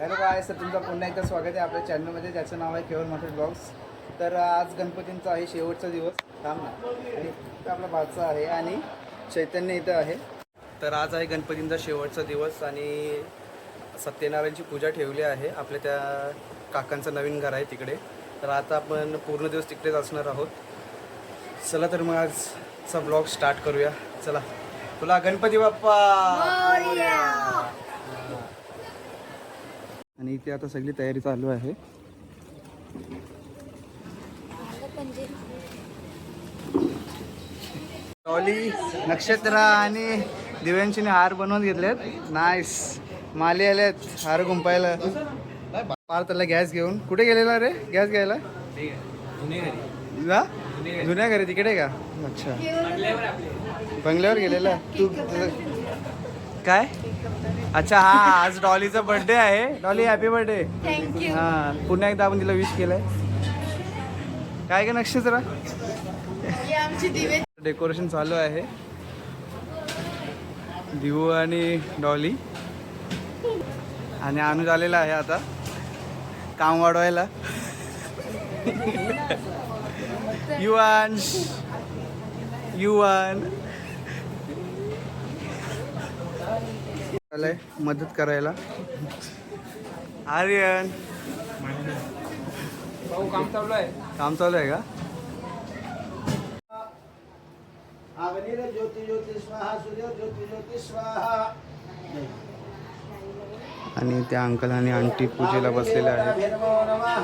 Hello काय sir तुमचं पुन्हा एकदा स्वागत आहे आपल्या चॅनलमध्ये ज्याचं नाव आहे केवळ मोठे ब्लॉग्स तर आज गणपतींचा आहे शेवटचा दिवस. थांब ना. आणि आपला बादचा आहे आणि चैतन्य इथं आहे. तर आज आहे गणपतींचा शेवटचा दिवस आणि सत्यनारायणची पूजा ठेवली आहे. आपल्या त्या काकांचं नवीन घर आहे तिकडे. तर आता आपण पूर्ण दिवस तिकडेच असणार आहोत. चला तर मग आजचा ब्लॉग स्टार्ट करूया. चला. तुला गणपती बाप्पा! आणि इथे आता सगळी तयारी चालू आहे. टॉली नक्षत्र आणि दिव्यांशीने हार बनवून घेतलेत. नाईस माले आलेत हार गुंपायला पार त्याला गॅस घेऊन. कुठे गेलेला रे? गॅस घ्यायला? जा? जुन्या घरी तिकडे का? अच्छा. बंगल्यावर गेलेला. तू काय? अच्छा हा आज डॉलीचा बर्थडे आहे. Dolly happy birthday thank you हा पुन्हा एकदा आपण तिला विश केलंय. काय का नक्षत्र ही आमची दिवे डेकोरेशन चालू आहे. दिवू आणि डॉली. आणि अनुज आलेला आहे आता. काम वाढवायला. युवान युवान. आलंय मदत करायला. आर्यन. काम चालू आहे. काम चालू आहे का? अग्निर ज्योति ज्योति स्वाहा सूर्य ज्योति ज्योति स्वाहा. आणि त्या अंकल आणि आंटी पूजेला बसलेल्या आहेत. नमो नमः.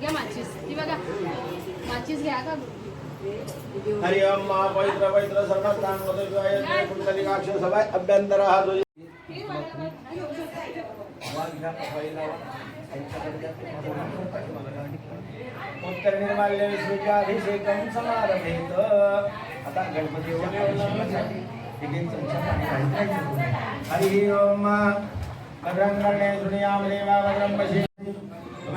घ्या माचीस. ती बघा. माचीस घ्या का? हरि ओम महापवित्र पवित्र पवित्र सर्वस्थान कुंडलिकाक्ष सभाय अभ्यंतर हा जो। उत्तर निर्माल्य विष्णूच्याभिषेकं समारभेत. आता गणपती हरि ओम. करम करणे सुनियाम देवा भद्रं पश्ये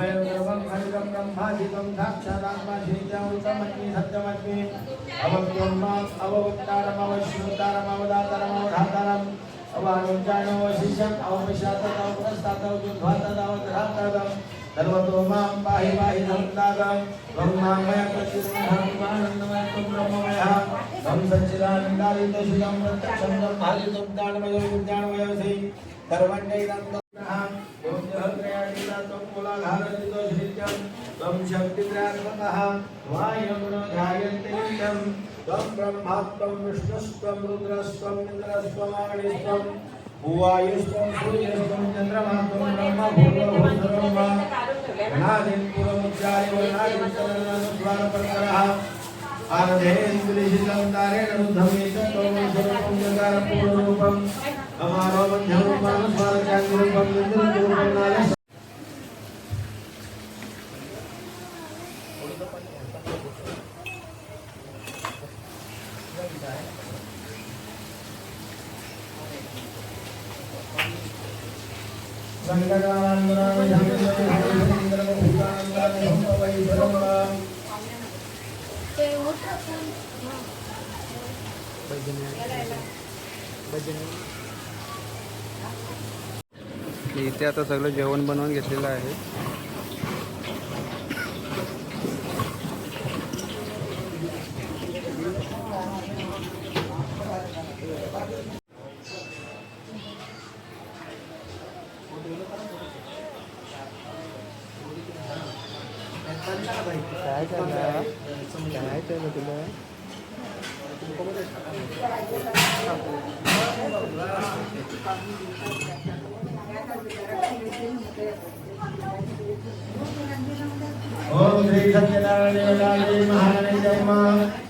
सर्वं हरितं ब्रह्मादितं साक्षादात्माश्रीत्यामृतमस्मि सत्यमस्मि अवक्तं माम् अववक्तारम् अवश्रुतारम् अवदातारम् सर्वतो मां पाहि पाहि सन्तागम् त्वं मामय प्रत्युत्तमानन्दमय ब्रह्ममयः त्वं सच्चिदानन्दादितशिवं प्रत्यक्षं ब्रह्मादितं ज्ञानमयो विज्ञानमयोऽसि सर्वण्यैदन्तः त्वं शक्तित्रात्मकः वायुगुणो ध्यायन्ते नित्यं त्वं ब्रह्मा त्वं विष्णुस्त्वं रुद्रस्त्वं इन्द्रस्त्वमग्निस्त्वं भुवायुस्त्वं सूर्यस्त्वं चन्द्रमा त्वं ब्रह्म भूर्भुवः अनादिं स्वरूपं जगारपूर्णरूपम् अमारो मध्यरूपं स्वारकाङ्गरूपं नालस इथे आता सगळं जेवण बनवून घेतलेलं आहे. काय झालं काय झालं तुला ओम श्री सत्यनारायण देवताय महाराणी जय मां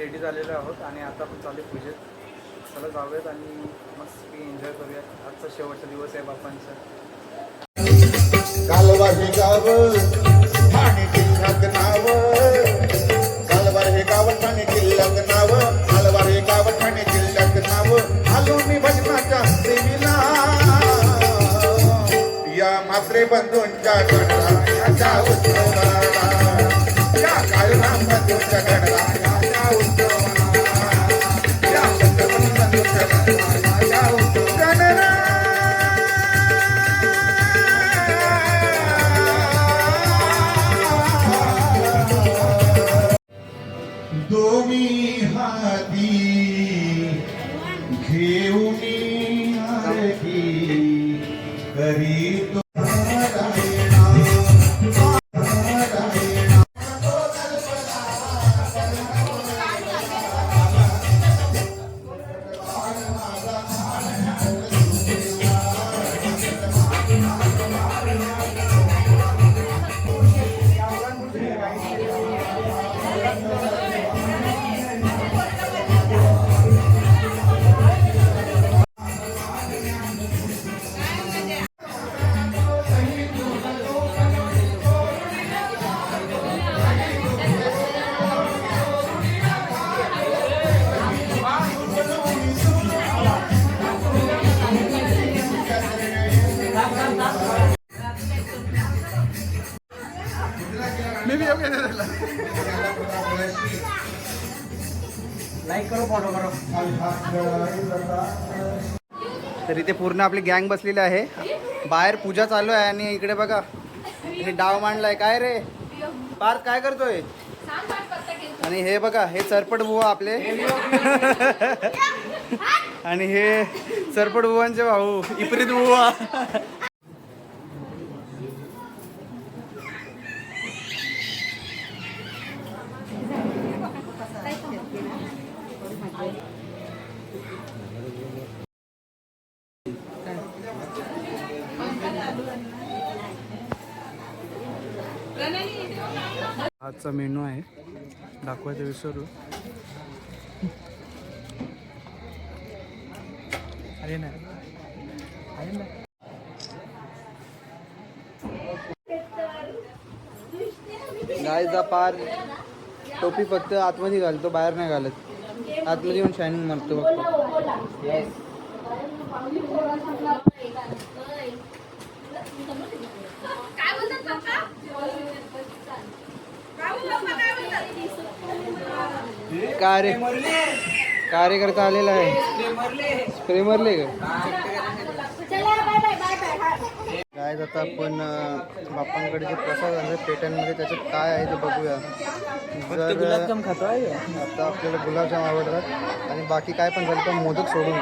रेडी झालेलो आहोत आणि आता आपण चालू पूजेत. चला जाऊयात आणि मस्त एन्जॉय करूयात. आजचा शेवटचा दिवस आहे बाप्पांचा. कालवार हे गाव ठाणे जिल्ह्यात नाव. कालवार हे लाईक करो फॉलो करो. तर इथे पूर्ण आपली गँग बसलेली आहे. बाहेर पूजा चालू आहे आणि इकडे बघा हे डाव मांडलाय. काय रे? पार्थ काय करतोय? आणि हे बघा हे सरपट बुवा आपले. आणि हे सरपट बुवांचे भाऊ इप्रित बुवा. आजचा मेनू आहे. दाखवायचं विसरू. अरे नाही गायचा पार टोपी फक्त आतमध्ये घालतो बाहेर नाही घालत. आतमध्ये येऊन शायनिंग मारतो फक्त. कार्य कार्यकर्ता आलेला आहे. स्प्रे मारले का काय आता आपण बाप्पांकडे जे प्रसाद आहे पेट्यांमध्ये त्याच्यात काय आहे ते बघूया. जर गुलाबजाम खातो आहे. आता आपल्याला गुलाबजाम आवडतात. आणि बाकी काय पण झालं पण मोदक सोडून.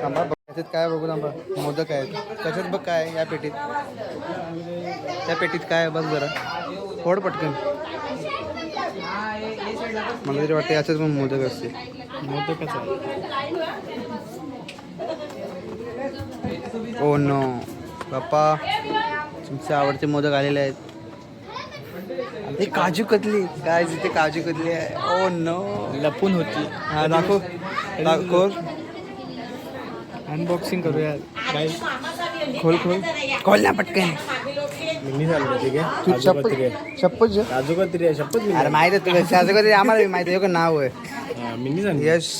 थांबा त्याच्यात काय बघू थांबा. मोदक आहेत. त्याच्यात बघ काय आहे या पेटीत. त्या पेटीत काय आहे बघ जरा. फोड पटकन. मला तरी वाटतं याच्यात पण मोदक असते मोदकच ओ नो बाप्पा तुमचे आवडते मोदक आलेले आहेत. ते काजू कतली. काय तिथे काजू कतली आहे? ओ नो लपून होती. हा दाखव. दाखव. अनबॉक्सिंग करूया. काय खोल खोल. खोल ना पटकन. मिनी झालं ठीक आहे? तू शपथ शपथ जे? काजू कत्री आहे शपथ अरे माहिती आहे तुला शाजू कतली आम्हाला बी माहिती आहे. हे नाव आहे. मिनी झाली यश.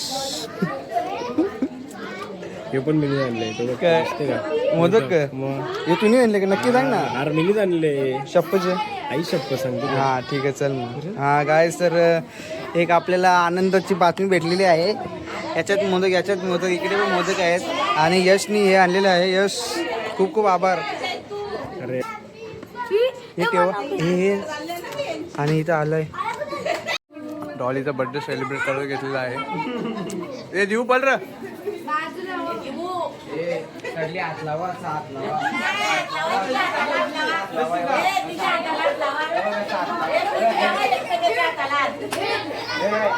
हे पण मिनी आणले तो काय? दिसते का? मोदक? का? मग. हे तुम्ही आणले का? नक्की सांग ना. अरे मिनी आणले. शपथ जे? आई शप्प सांगते हा ठीक आहे चल मग. हा काय तर एक आपल्याला आनंदाची बातमी भेटलेली आहे. याच्यात मोदक याच्यात मोदक इकडे पण मोदक आहेत. आणि यशनी हे आणलेलं आहे. यश खूप खूप आभार. अरे. हे ठेवा हे हे. आणि इथं आलंय. डॉलीचा बर्थडे सेलिब्रेट करत घेतलेला आहे. हे देऊ पल र कडली हात लावा असा हात लावा. ए, हाताला हात लावा.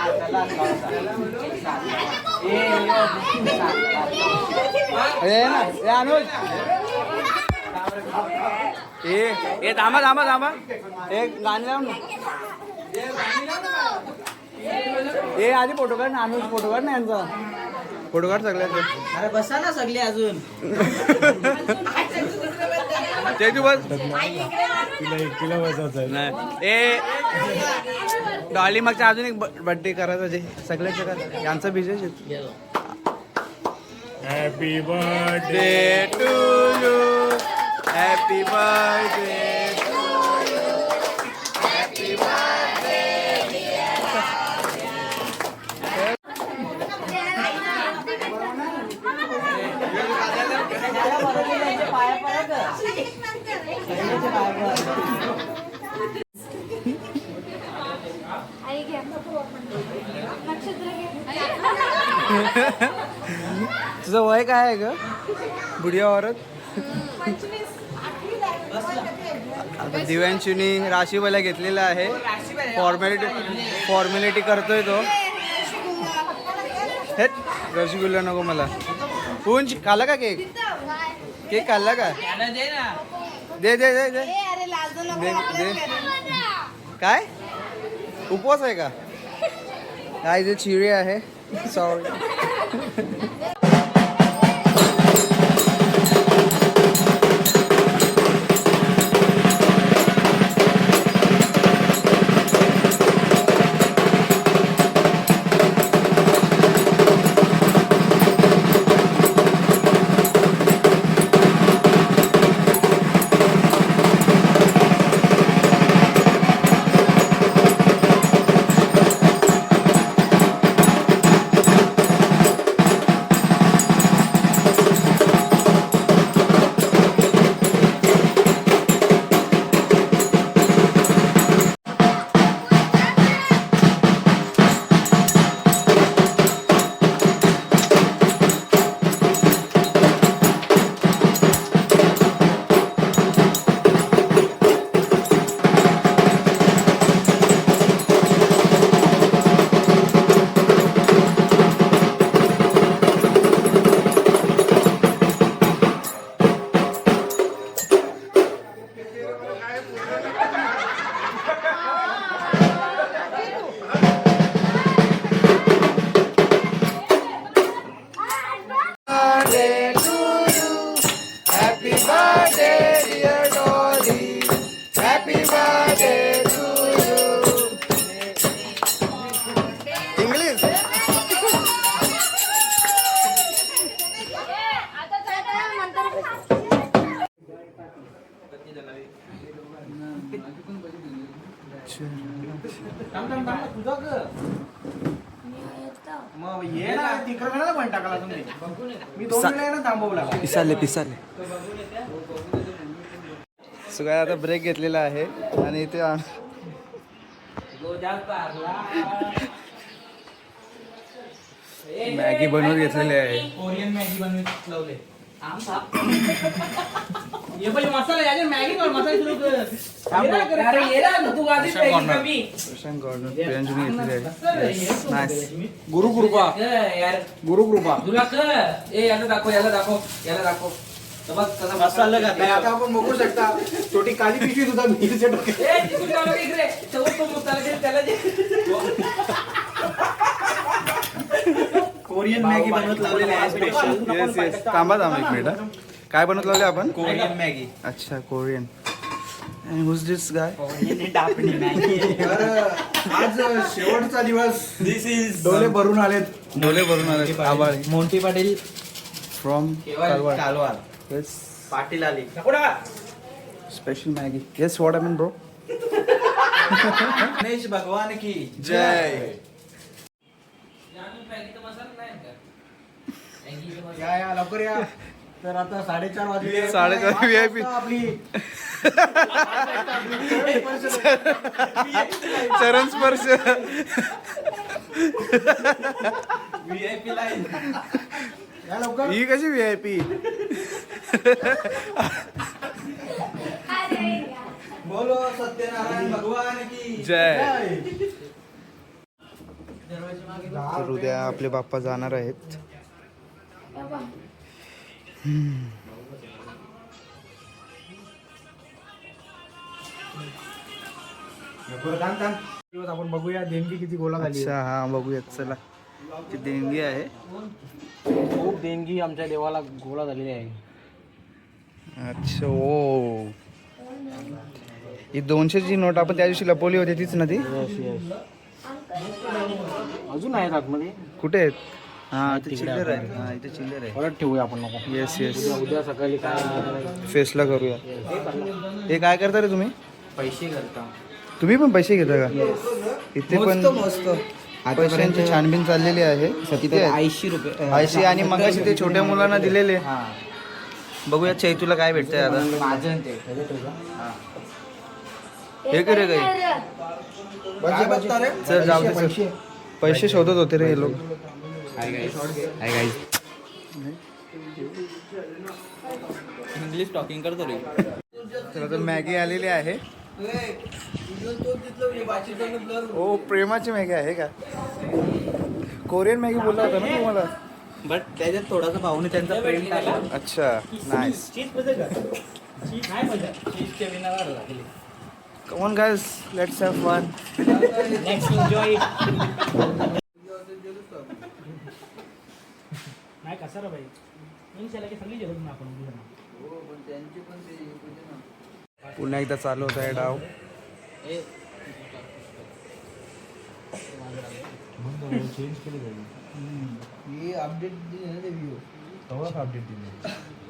ए, ए ना ए अनुज. ए ए थांबा थांबा थांबा. ए गाणी लाव ना. ए आधी फोटो काढ ना अनुज फोटो काढ ना यांचा. फोटो काढ सगळ्याचे अरे बसा ना सगळे अजून. ते तू बस नाही. ए डॉली मागच्या अजून एक बर्थडे करायचा जे सगळ्याचे करा यांचा business happy birthday day to you happy birthday तुझं वय काय आहे ग? बुढिया औरत? आता दिव्यांशीनी राशीवाला घेतलेला आहे. फॉर्मॅलिटी फॉर्मॅलिटी करतोय तो. हेच रसगुल्ला नको मला. पूंज खाला का केक? केक खाल्ला का? दे दे दे दे. दे दे. काय? उपवास आहे का? काय जे चिरी आहे. सॉरी पिसाले पिसाले. सगळ्या आता ब्रेक घेतलेला आहे. आणि इथे आम- मॅगी बनवून घेतलेली आहे. कोरियन मॅगी बनवत लावले. ये पण मसाला याचे मॅगी कर मसाला सुरू कर। ये ना कर, अरे ये ना तू आधीच मॅगी कमी प्रशांत गॉर्डन प्रियांजूने घेतलेली आहे नाईस गुरुकृपा यार। गुरुकृपा तुला कर ए याला दाखव याला दाखव याला दाखव तर बघ कसा मसाला नाही, आता आपण बघू शकता छोटी काली पिशवी सुद्धा मिरच्या डोक्यात ए तिकडे जाऊ नका इकडे शेवट तो मसाला दे, त्याला दे कोरियन मॅगी बनवत लावलेली आहे स्पेशल येस येस थांबा थांबा एक मिनिट. काय बनवत लावले आपण? कोरियन मॅगी अच्छा Korean and who's this guy तर आज शेवटचा दिवस. दिस इज डोले भरून आलेत. डोले भरून आले आबाळे मोंटी पाटील. फ्रॉम कालवार. येस पाटील आली. Special Maggi yes what I mean bro Ganesh भगवान की जय. या या लवकर या. तर आता साडेचार वाजले. साडेचार VIP. आपली चरण स्पर्श. व्हीआयपी लाईन या लवकर. ही कशी व्ही आय पी बोलो सत्यनारायण भगवान की. जय. तर उद्या आपले बाप्पा जाणार आहेत. आपण बघूया देणगी किती गोला झाली अच्छा हा बघूयात चला. ती देणगी आहे. खूप देणगी आमच्या देवाला गोळा झालेली आहे. अच्छा ओ. ही दोनशेची नोट आपण त्या दिवशी लपवली होती तीच ना ती? अजून आहेत आतमध्ये. कुठे आहेत? हा इथे चिल्लर आहे. हा इथे चिल्लर आहे. परत ठेवूया आपण नको येस येस उद्या सकाळी काय फेसला करूया. हे काय करता रे तुम्ही? पैसे करता. तुम्ही पण पैसे घेता का? इथे पण पैशांची छानबीन चाललेली आहे. किती? ऐंशी रुपये ऐंशी आणि मग ते छोट्या मुलांना दिलेले. बघूया चैतूला काय भेटतंय आता. माझं ते. हे. करे काही. चल जाऊ दे. पैसे शोधत होते रे हे लोक. इंग्लिश टॉकिंग करतो रे. तर आता मॅगी आलेली आहे. ओ प्रेमाची मॅगी आहे का? कोरियन मॅगी बोलला होता ना तुम्हाला? बट त्याच्यात थोडासा भाऊने त्यांचा प्रेम टाकला. अच्छा नाईस चीजच्या विनावर लागली. Come on guys let's have fun नाही कसा रे बाई. मी त्याला की सगळी जेवण आपण पुन्हा एकदा चालू होत आहे डाव. काय चिल्ली काय कोण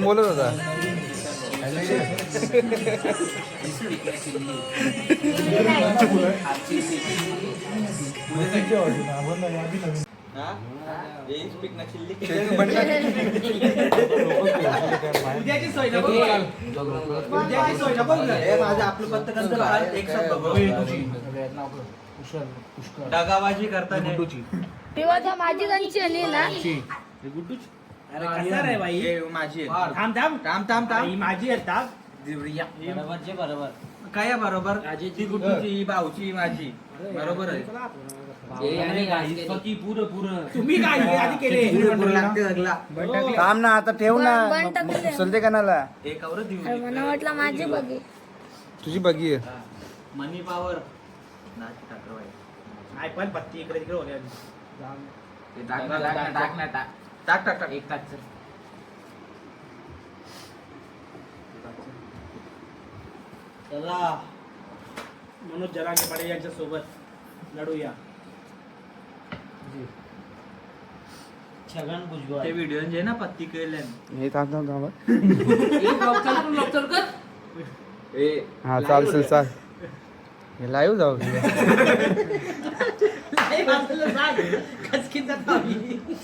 बोलत होता? उद्याची सोय नको उद्याची सोय नको माझं आपलं पत्त एक डगाबाजी करताना. तेव्हा तर माझी गंची आली ना अरे कसा रे बाई? माझी थांब थांब. थांब थांब थांब. ही माझी आहे थांब. बरोबरचे बरोबर काय आहे बरोबर? ती गुड्डूची ही भाऊची ही माझी. बरोबर आहे. पुरं पुरं. तुम्ही काय हे आधी केले? लागते सगळा थांब ना आता ठेव ना. बन. चलते कणाला. एक आवरत देऊ अरे मला वाटलं माझी बघी. तुझी बघी आहे. Money power. नाची. नाही पण पत्ती इकडे तिकडे होते आधी. ते टाक ना, टाक ना, टाक ना, टाक. टाक टाक टाक. एक टाक चल. चला. मनोज जरांगे पाटील यांच्या सोबत लढूया छगन भुजबळ. ते व्हिडिओ जे ना पत्ती केले हे थांब थांब थांब. हा चाल चल चाल. हे लाईव्ह जाऊ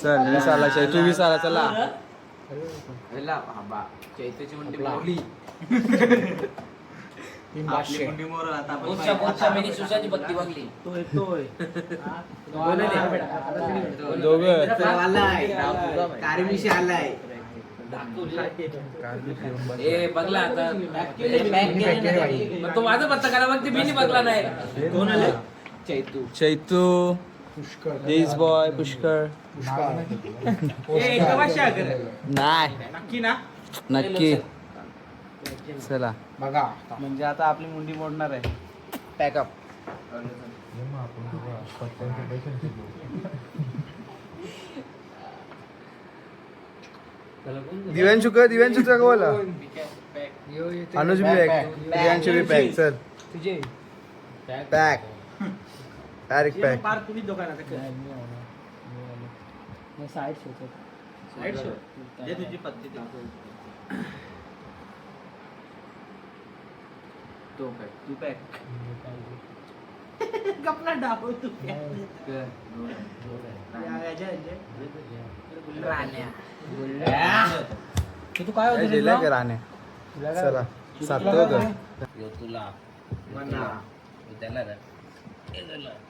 चल वीस आला तू वीस आला चला. चैत्याची म्हणते माऊली आपली मुंडी मोर आता आपण पाहिजे. तो. येतोय दोघं. आलाय. कारमिशी आलाय. ए बघला आता. मग तो माझा पत्ता करा मग ते मी बघला नाही. कोण आले. चैतू चैतू देश बॉय अगर. नाही नक्की ना नक्की चला बघा म्हणजे आता आपली मुंडी मोडणार आहे. पॅकअप दिव्यांशु का दिव्यांशु का बोला अनुज भी पॅक दिव्यांशु भी पॅक चल. तुझे. पॅक डायरेक्ट पॅक पार तुम्ही दुकानात साईड शो साईड शो जे तुझी पत्ती ते. तो पॅक तू पॅक कपला डाव तू तू काय होतं का राणे चला। सातलं होतं यो तुला। म्हणा. त्याला रे सुरुवातीचे ते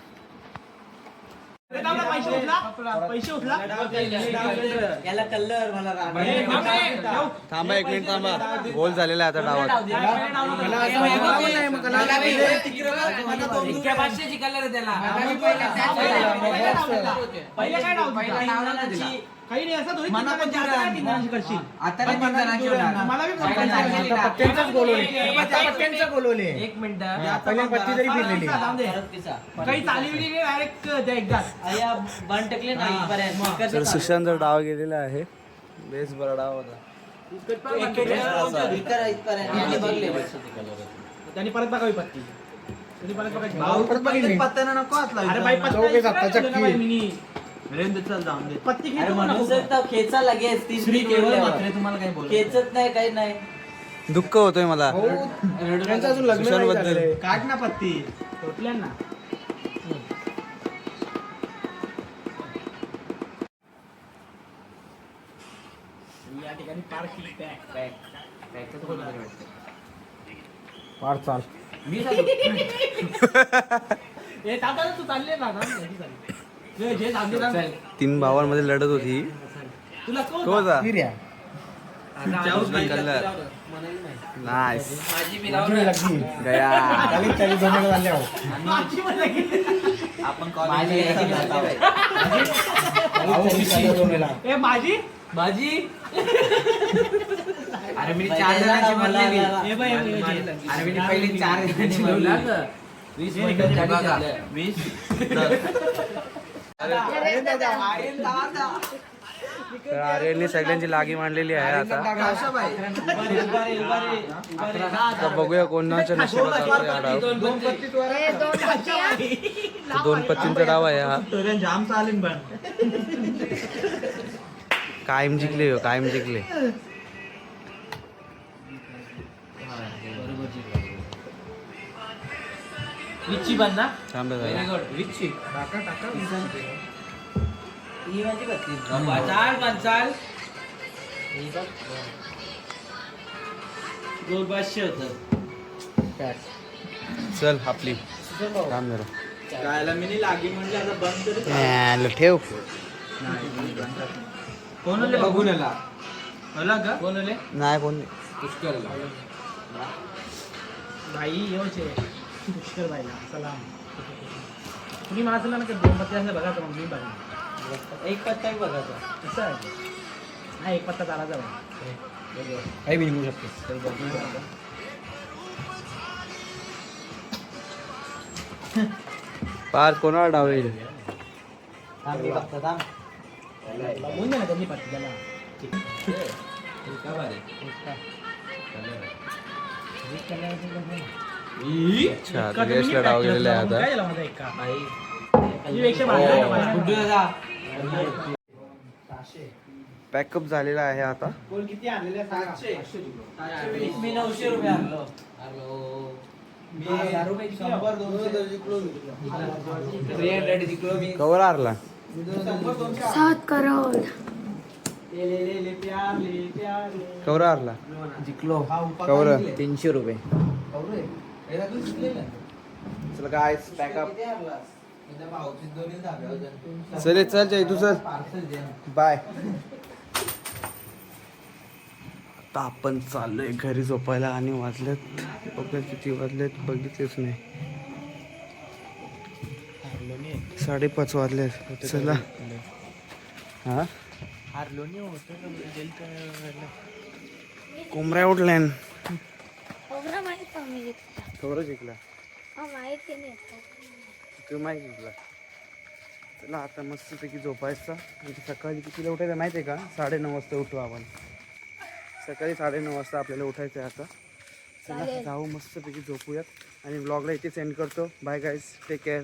पैसे उचला. पैसे उचला. याला कलर मला ए, थांब एक मिनिट थांबा. गोल झालेला आहे आता डावात. त्याला. पहिले काय काही नाही असं थोडी तीन जणांची आता काय तीन जणांची करशील. आता नाही तीन जणांची होणार. मला बी काय पटकन नाही, सांगितलं. आता पत्त्यांचाच गोल होईल. आता पत्त्यांचा गोल होईल. एक मिनिट. पहिल्या पत्ती जरी फिरलेली. दे. काही चाली डायरेक्ट द्या एकदाच. बन टकले नाही तर सुशांतचा डाव गेलेला आहे. बेस बरा डाव होता. त्यांनी परत बघावी पत्ती. त्यांनी परत बघायची. परत बघितली. अरे बाई पत्ता चौघे इतका जातात, ठेवलं ना चक्की. बाई मिनी. पत्ती खेचू नको. खेचा लगेच तीन तुम्हाला काही बोल खेचत नाही. काही नाही. दुःख होतोय मला. त्यांचं अजून लग्न नाही. झालंय. काढ ना पत्ती. टोटल्या ना या ठिकाणी पार्क पॅक फार चाल. ए तू चालले ना ना याची चालली. तीन भावांमध्ये लढत होती. माझी अरे मी चार जणांची म्हणलेली. अरे मी पहिली चार जणांची म्हणली वीस. वीस? तर आर्यनने सगळ्यांची लागी मांडलेली आहे आता. आता बघूया कोणाच्या नशिबात डाव दोन पत्तींचा डाव आहे हा. जाम चालेल पण कायम जिंकले हो कायम जिंकले. वीसची बन ना थांबे व्हेरी जरा. गुड वीसची ही माझी पत्ती चाल पण चाल गोल पाचशे होतं चल आपली थांब जरा गायला मी लागी म्हणजे आता बंद तरी ह्याला ठेव कोण आले बघून आला होला का कोण आले नाही कोण पुष्कळ भाई येऊचे पुष्कर बाईला. सलाम तुम्ही असलं ना की दोन पत्ते असले बघा तर मग मी बघा एक पत्ता बघायचा कसं आहे. हा एक पत्ता चालायचा बघा काही बी निघू शकतो. पाच कोणाला डाव येईल थांब मी बघतो थांब. बघून द्या ना त्यांनी पत्ती त्याला अच्छा आता यशला डाव गेलेला आहे आता पॅकअप झालेला आहे आता बोल किती आणलेले सातशे मी नऊशे रुपये आणलो थ्री हंड्रेड जिंकलो मी कवर आरला सात करोड ले ले ले ले प्यार ले प्यार ले. कवर आरला जिंकलो कवर तीनशे रुपये चल काय पॅकअप चल चल जय तू चल. बाय आता आपण चाललोय घरी झोपायला आणि वाजलेत. बघूया किती वाजलेत बघितलेच नाही. साडेपाच वाजलेत. चला. हा? कोंबड्या उठल्या खोबरं माहीत. खबर जिंकला. हा, माहिती नाही तू माहिती जिंकला चला आता मस्तपैकी झोपायचा. आणि सकाळी कितीला उठायचं माहिती आहे का? साडेनऊ वाजता उठू आपण. सकाळी साडेनऊ वाजता आपल्याला उठायचं आहे आता. चला चालेल. जाऊ मस्तपैकी झोपूयात. आणि ब्लॉगला इथे सेंड करतो. Bye guys take care